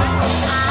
Bye.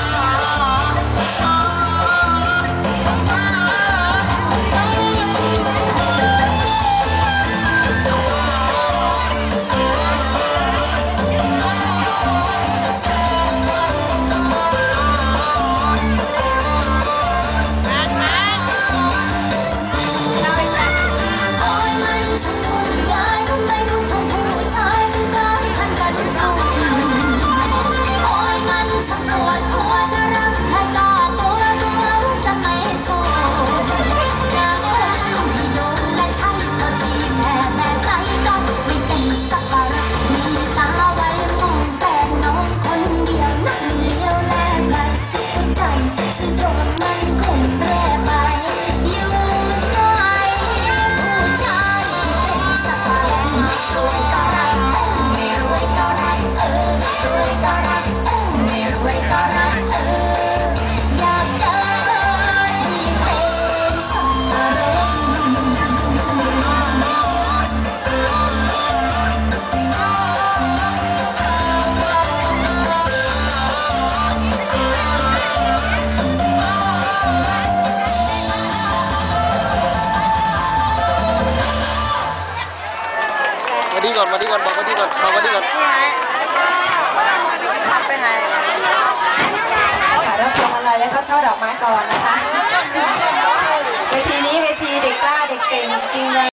วันนี้ก่อนบอกวันนี้ก่อนบอกวันนี้ก่อนนี่ไงทำไปไหนค่ะรับพวงมาลัยแล้วก็ช่อดอกไม้ก่อนนะคะ เวทีนี้เวทีเด็กกล้าเด็กเก่งจริงเลย